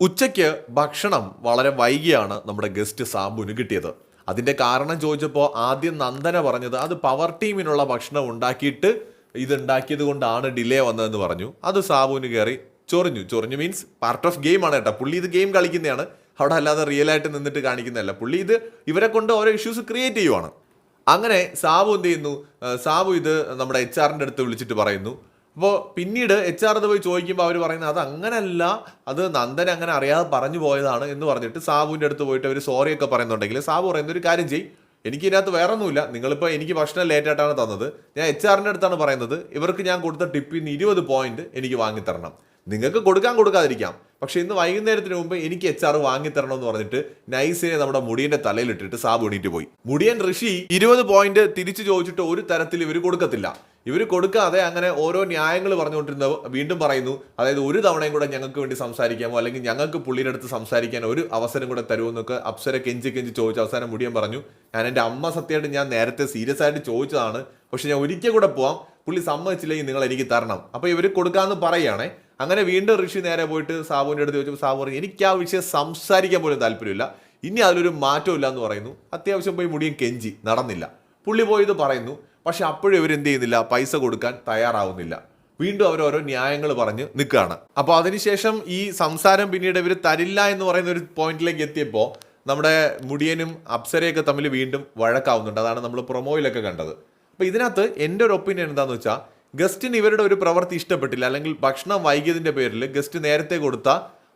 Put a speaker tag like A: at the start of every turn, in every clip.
A: ഉച്ചയ്ക്ക് ഭക്ഷണം വളരെ വൈകിയാണ് നമ്മുടെ ഗസ്റ്റ് സാബുവിന് കിട്ടിയത്. അതിന്റെ കാരണം ചോദിച്ചപ്പോൾ ആദ്യം നന്ദന പറഞ്ഞത് അത് പവർ ടീമിനുള്ള ഭക്ഷണം ഉണ്ടാക്കിയിട്ട് ഇതുണ്ടാക്കിയത് കൊണ്ടാണ് ഡിലേ വന്നതെന്ന് പറഞ്ഞു. അത് സാബുവിന് കയറി ചൊറിഞ്ഞു. ചൊറിഞ്ഞു മീൻസ് പാർട്ട് ഓഫ് ഗെയിം ആണ് കേട്ടോ. പുള്ളി ഇത് ഗെയിം കളിക്കുന്നതാണ് അവിടെ അല്ലാതെ റിയൽ ആയിട്ട് നിന്നിട്ട് കാണിക്കുന്നതല്ല. പുള്ളി ഇത് ഇവരെ കൊണ്ട് ഓരോ ഇഷ്യൂസ് ക്രിയേറ്റ് ചെയ്യുവാണ്. അങ്ങനെ സാബു എന്ത് ചെയ്യുന്നു? സാബു ഇത് നമ്മുടെ എച്ച് ആറിന്റെ അടുത്ത് വിളിച്ചിട്ട് പറയുന്നു. അപ്പോൾ പിന്നീട് എച്ച് ആർ പോയി ചോദിക്കുമ്പോൾ അവർ പറയുന്നത് അത് അങ്ങനല്ല അത് നന്ദൻ അങ്ങനെ അറിയാതെ പറഞ്ഞു പോയതാണ് എന്ന് പറഞ്ഞിട്ട് സാബുവിന്റെ അടുത്ത് പോയിട്ട് അവർ ഒക്കെ പറയുന്നുണ്ടെങ്കിൽ സാബു പറയുന്ന ഒരു കാര്യം ചെയ്യും. എനിക്ക് ഇതിനകത്ത് വേറെ ഒന്നുമില്ല നിങ്ങളിപ്പോൾ എനിക്ക് ഭക്ഷണം ലേറ്റായിട്ടാണ് തന്നത്. ഞാൻ എച്ച് ആറിന്റെ അടുത്താണ് പറയുന്നത്. ഇവർക്ക് ഞാൻ കൊടുത്ത ടിപ്പിൽ നിന്ന് ഇരുപത് പോയിന്റ് എനിക്ക് വാങ്ങിത്തരണം. നിങ്ങൾക്ക് കൊടുക്കാൻ കൊടുക്കാതിരിക്കാം. പക്ഷേ ഇന്ന് വൈകുന്നേരത്തിന് മുമ്പ് എനിക്ക് എച്ച് ആർ വാങ്ങിത്തരണം എന്ന് പറഞ്ഞിട്ട് നൈസിനെ നമ്മുടെ മുടിയന്റെ തലയിലിട്ടിട്ട് സാബ് എണീറ്റ് പോയി. മുടിയൻ ഋഷി ഇരുപത് പോയിന്റ് തിരിച്ചു ചോദിച്ചിട്ട് ഒരു തരത്തിൽ ഇവർ കൊടുക്കത്തില്ല. ഇവർ കൊടുക്കാതെ അങ്ങനെ ഓരോ ന്യായങ്ങൾ പറഞ്ഞുകൊണ്ടിരുന്ന വീണ്ടും പറയുന്നു. അതായത് ഒരു തവണയും കൂടെ ഞങ്ങൾക്ക് വേണ്ടി സംസാരിക്കാമോ? അല്ലെങ്കിൽ ഞങ്ങൾക്ക് പുള്ളിയുടെ അടുത്ത് സംസാരിക്കാൻ ഒരു അവസരം കൂടെ തരുമോ എന്നൊക്കെ അപ്സര കെഞ്ചി കെഞ്ചി ചോദിച്ച് അവസാനം മുടിയൻ പറഞ്ഞു. ഞാൻ എന്റെ അമ്മ സത്യമായിട്ട് ഞാൻ നേരത്തെ സീരിയസ് ആയിട്ട് ചോദിച്ചതാണ്. പക്ഷെ ഞാൻ ഒരിക്കൽ കൂടെ പോവാം. പുള്ളി സമ്മതിച്ചില്ലെങ്കിൽ നിങ്ങൾ എനിക്ക് തരണം. അപ്പോൾ ഇവർ കൊടുക്കാമെന്ന് പറയുകയാണേ. അങ്ങനെ വീണ്ടും ഋഷി നേരെ പോയിട്ട് സാബുവിന്റെ അടുത്ത് ചോദിച്ചു സാബു പറഞ്ഞു എനിക്ക് ആ വിഷയം സംസാരിക്കാൻ പോലും താല്പര്യമില്ല. ഇനി അതിലൊരു മാറ്റമില്ല എന്ന് പറയുന്നു. അത്യാവശ്യം പോയി മുടിയും കെഞ്ചി. നടന്നില്ല. പുള്ളി പോയി ഇത് പറയുന്നു. പക്ഷെ അപ്പോഴും ഇവർ എന്ത് ചെയ്യുന്നില്ല പൈസ കൊടുക്കാൻ തയ്യാറാവുന്നില്ല. വീണ്ടും അവർ ഓരോ ന്യായങ്ങൾ പറഞ്ഞ് നിൽക്കുകയാണ്. അപ്പോൾ അതിനുശേഷം ഈ സംസാരം പിന്നീട് ഇവർ തരില്ല എന്ന് പറയുന്ന ഒരു പോയിന്റിലേക്ക് എത്തിയപ്പോൾ നമ്മുടെ മുടിയനും അപ്സരയൊക്കെ തമ്മിൽ വീണ്ടും വഴക്കാവുന്നുണ്ട്. അതാണ് നമ്മൾ പ്രൊമോയിലൊക്കെ കണ്ടത്. അപ്പോൾ ഇതിനകത്ത് എന്റെ ഒരു ഒപ്പീനിയൻ എന്താണെന്ന് വെച്ചാൽ ഗസ്റ്റിന് ഇവരുടെ ഒരു പ്രവൃത്തി ഇഷ്ടപ്പെട്ടില്ല. അല്ലെങ്കിൽ ഭക്ഷണം വൈകിയതിന്റെ പേരിൽ ഗസ്റ്റ് നേരത്തെ കൊടുത്ത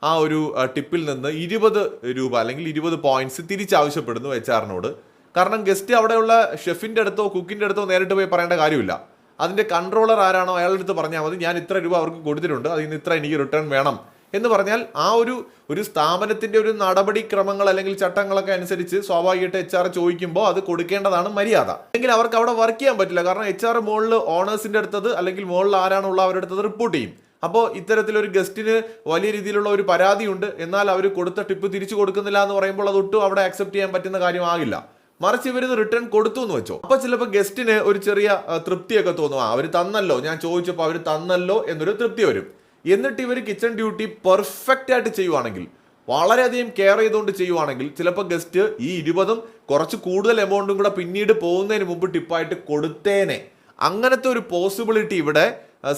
A: ആ ഒരു ടിപ്പിൽ നിന്ന് ഇരുപത് രൂപ അല്ലെങ്കിൽ ഇരുപത് പോയിന്റ്സ് തിരിച്ചാവശ്യപ്പെടുന്നു എച്ച് ആറിനോട് കാരണം ഗസ്റ്റ് അവിടെയുള്ള ഷെഫിന്റെ അടുത്തോ കുക്കിന്റെ അടുത്തോ നേരിട്ട് പോയി പറയേണ്ട കാര്യമില്ല. അതിന്റെ കൺട്രോളർ ആരാണോ അയാളുടെ അടുത്ത് പറഞ്ഞാൽ മതി ഞാൻ ഇത്ര രൂപ അവർക്ക് കൊടുത്തിട്ടുണ്ട് അതിൽ നിന്ന് ഇത്ര എനിക്ക് റിട്ടേൺ വേണം. എന്ന് പറഞ്ഞാൽ ആ ഒരു ഒരു സ്ഥാപനത്തിന്റെ ഒരു നടപടിക്രമങ്ങൾ അല്ലെങ്കിൽ ചട്ടങ്ങളൊക്കെ അനുസരിച്ച് സ്വാഭാവികമായിട്ട് എച്ച് ആർ ചോദിക്കുമ്പോൾ അത് കൊടുക്കേണ്ടതാണ് മര്യാദ. അല്ലെങ്കിൽ അവർക്ക് അവിടെ വർക്ക് ചെയ്യാൻ പറ്റില്ല. കാരണം എച്ച് ആർ മുകളിൽ ഓണേഴ്സിന്റെ അടുത്തത് അല്ലെങ്കിൽ മുകളിൽ ആരാണുള്ള അവരുടെ അടുത്തത് റിപ്പോർട്ട് ചെയ്യും. അപ്പോൾ ഇത്തരത്തിലൊരു ഗസ്റ്റിന് വലിയ രീതിയിലുള്ള ഒരു പരാതിയുണ്ട്. എന്നാൽ അവർ കൊടുത്ത ടിപ്പ് തിരിച്ചു കൊടുക്കുന്നില്ല എന്ന് പറയുമ്പോൾ അത് അവിടെ അക്സെപ്റ്റ് ചെയ്യാൻ പറ്റുന്ന കാര്യമാകില്ല മറിച്ച് ഇവരിത് റിട്ടേൺ കൊടുത്തു എന്ന് വെച്ചോ. അപ്പൊ ചിലപ്പോൾ ഗസ്റ്റിന് ഒരു ചെറിയ തൃപ്തിയൊക്കെ തോന്നും. അവർ തന്നല്ലോ. ഞാൻ ചോദിച്ചപ്പോൾ അവർ തന്നല്ലോ എന്നൊരു തൃപ്തി വരും. എന്നിട്ട് ഇവർ കിച്ചൺ ഡ്യൂട്ടി പെർഫെക്റ്റ് ആയിട്ട് ചെയ്യുവാണെങ്കിൽ വളരെയധികം കെയർ ചെയ്തുകൊണ്ട് ചെയ്യുവാണെങ്കിൽ ചിലപ്പോൾ ഗസ്റ്റ് ഈ ഇരുപതും കുറച്ച് കൂടുതൽ എമൗണ്ടും കൂടെ പിന്നീട് പോകുന്നതിന് മുമ്പ് ടിപ്പായിട്ട് കൊടുത്തേനെ. അങ്ങനത്തെ ഒരു പോസിബിലിറ്റി ഇവിടെ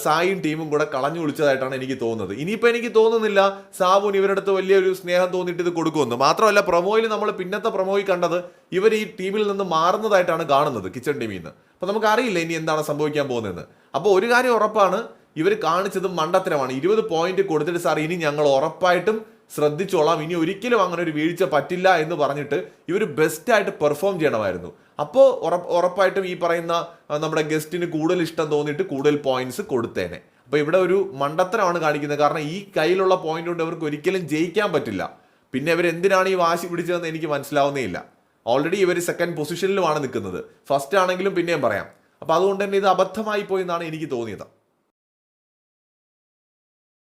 A: സായിയും ടീമും കൂടെ കളഞ്ഞു വിളിച്ചതായിട്ടാണ് എനിക്ക് തോന്നുന്നത്. ഇനിയിപ്പോൾ എനിക്ക് തോന്നുന്നില്ല സാബുൻ ഇവരുടെ അടുത്ത് വലിയൊരു സ്നേഹം തോന്നിയിട്ട് ഇത് കൊടുക്കുമെന്ന്. മാത്രമല്ല പ്രൊമോയിൽ നമ്മൾ പിന്നത്തെ പ്രൊമോയിൽ കണ്ടത് ഇവർ ഈ ടീമിൽ നിന്ന് മാറുന്നതായിട്ടാണ് കാണുന്നത് കിച്ചൺ ടീമിൽ നിന്ന്. അപ്പോൾ നമുക്ക് അറിയില്ല ഇനി എന്താണ് സംഭവിക്കാൻ പോകുന്നതെന്ന്. അപ്പോൾ ഒരു കാര്യം ഉറപ്പാണ് ഇവർ കാണിച്ചത് മണ്ടത്തരമാണ്. ഇരുപത് പോയിന്റ് കൊടുത്തിട്ട് സാർ ഇനി ഞങ്ങൾ ഉറപ്പായിട്ടും ശ്രദ്ധിച്ചോളാം. ഇനി ഒരിക്കലും അങ്ങനെ ഒരു വീഴ്ച പറ്റില്ല എന്ന് പറഞ്ഞിട്ട് ഇവർ ബെസ്റ്റായിട്ട് പെർഫോം ചെയ്യണമായിരുന്നു. അപ്പോൾ ഉറപ്പ് ഉറപ്പായിട്ടും ഈ പറയുന്ന നമ്മുടെ ഗസ്റ്റിന് കൂടുതൽ ഇഷ്ടം തോന്നിയിട്ട് കൂടുതൽ പോയിന്റ്സ് കൊടുത്തേനെ. അപ്പോൾ ഇവിടെ ഒരു മണ്ടത്തരമാണ് കാണിക്കുന്നത്. കാരണം ഈ കയ്യിലുള്ള പോയിന്റ് കൊണ്ട് അവർക്ക് ഒരിക്കലും ജയിക്കാൻ പറ്റില്ല. പിന്നെ ഇവർ എന്തിനാണ് ഈ വാശി പിടിച്ചതെന്ന് എനിക്ക് മനസ്സിലാവുന്നേ ഇല്ല ഓൾറെഡി ഇവർ സെക്കൻഡ് പൊസിഷനിലുമാണ് നിൽക്കുന്നത്. ഫസ്റ്റ് ആണെങ്കിലും പിന്നെയും പറയാം. അപ്പോൾ അതുകൊണ്ട് തന്നെ ഇത് അബദ്ധമായി പോയി എന്നാണ് എനിക്ക് തോന്നിയത്.